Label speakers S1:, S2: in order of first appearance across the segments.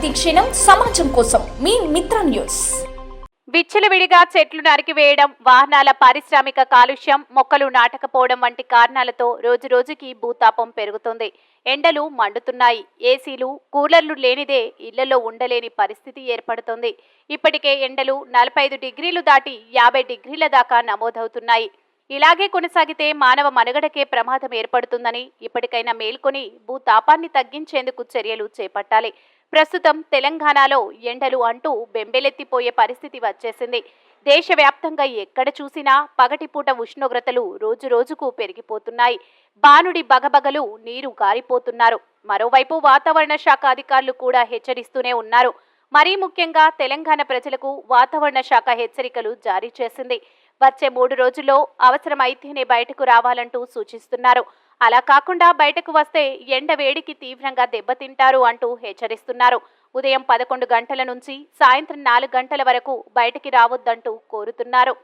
S1: ప్రతిక్షణం సమాజం కోసం మీ మిత్ర న్యూస్.
S2: విచ్చలవిడిగా చెట్లు నరికివేయడం వాహనాల పారిశ్రామిక కాలుష్యం మొక్కలు నాటకపోవడం వంటి కారణాలతో రోజురోజుకి భూతాపం పెరుగుతుంది. ఎండలు మండుతున్నాయి. ఏసీలు కూలర్లు లేనిదే ఇళ్ళలో ఉండలేని పరిస్థితి ఏర్పడుతుంది. ఇప్పటికే ఎండలు నలభై ఐదు డిగ్రీలు దాటి యాభై డిగ్రీల దాకా నమోదవుతున్నాయి. ఇలాగే కొనసాగితే మానవ మనుగడకే ప్రమాదం ఏర్పడుతుందని ఇప్పటికైనా మేల్కొని భూతాపాన్ని తగ్గించేందుకు చర్యలు చేపట్టాలి. ప్రస్తుతం తెలంగాణలో ఎండలు అంటూ బెంబెలెత్తిపోయే పరిస్థితి వచ్చేసింది. దేశవ్యాప్తంగా ఎక్కడ చూసినా పగటిపూట ఉష్ణోగ్రతలు రోజురోజుకు పెరిగిపోతున్నాయి. బానుడి బగబగలు నీరు గారిపోతున్నారు. మరోవైపు వాతావరణ శాఖ అధికారులు కూడా హెచ్చరిస్తూనే ఉన్నారు. మరీ ముఖ్యంగా తెలంగాణ ప్రజలకు వాతావరణ శాఖ హెచ్చరికలు జారీ చేసింది. వచ్చే మూడు రోజుల్లో అవసరమైతేనే బయటకు రావాలంటూ సూచిస్తున్నారు. అలా కాకుండా బయటకు వస్తే ఎండ వేడికి తీవ్రంగా దెబ్బతింటారు అంటూ హెచ్చరిస్తున్నారు. ఉదయం పదకొండు గంటల నుంచి సాయంత్రం నాలుగు గంటల వరకు బయటికి రావద్దంటూ కోరుతున్నారు.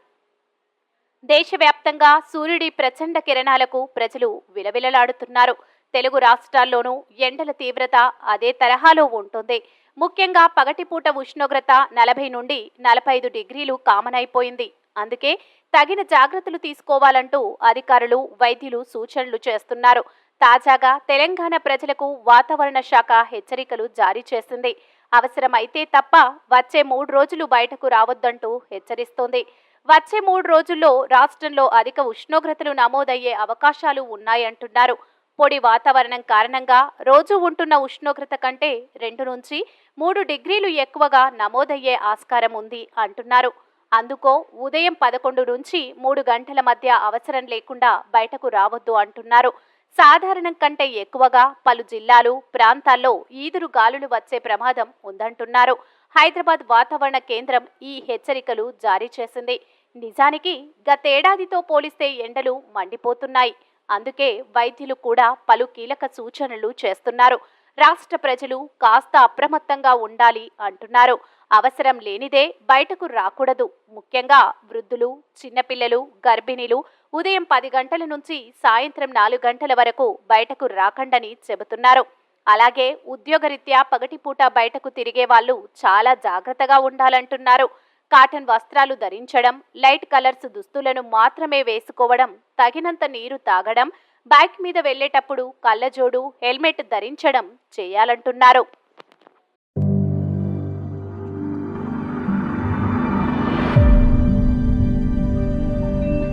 S2: దేశవ్యాప్తంగా సూర్యుడి ప్రచండ కిరణాలకు ప్రజలు విలవిలలాడుతున్నారు. తెలుగు రాష్ట్రాల్లోనూ ఎండల తీవ్రత అదే తరహాలో ఉంటుంది. ముఖ్యంగా పగటిపూట ఉష్ణోగ్రత నలభై నుండి నలభై ఐదు డిగ్రీలు కామన్ అయిపోయింది అందుకే తగిన జాగ్రత్తలు తీసుకోవాలంటూ అధికారులు వైద్యులు సూచనలు చేస్తున్నారు. తాజాగా తెలంగాణ ప్రజలకు వాతావరణ శాఖ హెచ్చరికలు జారీ చేసింది. అవసరమైతే తప్ప వచ్చే మూడు రోజులు బయటకు రావద్దంటూ హెచ్చరిస్తోంది. వచ్చే మూడు రోజుల్లో రాష్ట్రంలో అధిక ఉష్ణోగ్రతలు నమోదయ్యే అవకాశాలు ఉన్నాయంటున్నారు. పొడి వాతావరణం కారణంగా రోజు ఉంటున్న ఉష్ణోగ్రత కంటే రెండు నుంచి మూడు డిగ్రీలు ఎక్కువగా నమోదయ్యే ఆస్కారం ఉంది అంటున్నారు. అందుకో ఉదయం పదకొండు నుంచి మూడు గంటల మధ్య అవసరం లేకుండా బయటకు రావద్దు అంటున్నారు. సాధారణం కంటే ఎక్కువగా పలు జిల్లాలు ప్రాంతాల్లో ఈదురు గాలులు వచ్చే ప్రమాదం ఉందంటున్నారు. హైదరాబాద్ వాతావరణ కేంద్రం ఈ హెచ్చరికలు జారీ చేసింది. నిజానికి గతేడాదితో పోలిస్తే ఎండలు మండిపోతున్నాయి. అందుకే వైద్యులు కూడా పలు కీలక సూచనలు చేస్తున్నారు. రాష్ట్ర ప్రజలు కాస్త అప్రమత్తంగా ఉండాలి అంటున్నారు. అవసరం లేనిదే బయటకు రాకూడదు. ముఖ్యంగా వృద్ధులు చిన్నపిల్లలు గర్భిణీలు ఉదయం పది గంటల నుంచి సాయంత్రం నాలుగు గంటల వరకు బయటకు రాకండని చెబుతున్నారు. అలాగే ఉద్యోగరీత్యా పగటిపూట బయటకు తిరిగే వాళ్ళు చాలా జాగ్రత్తగా ఉండాలంటున్నారు. కాటన్ వస్త్రాలు ధరించడం లైట్ కలర్స్ దుస్తులను మాత్రమే వేసుకోవడం తగినంత నీరు తాగడం బైక్ మీద వెళ్ళేటప్పుడు కళ్ళజోడు హెల్మెట్ ధరించడం చేయాలంటున్నారు.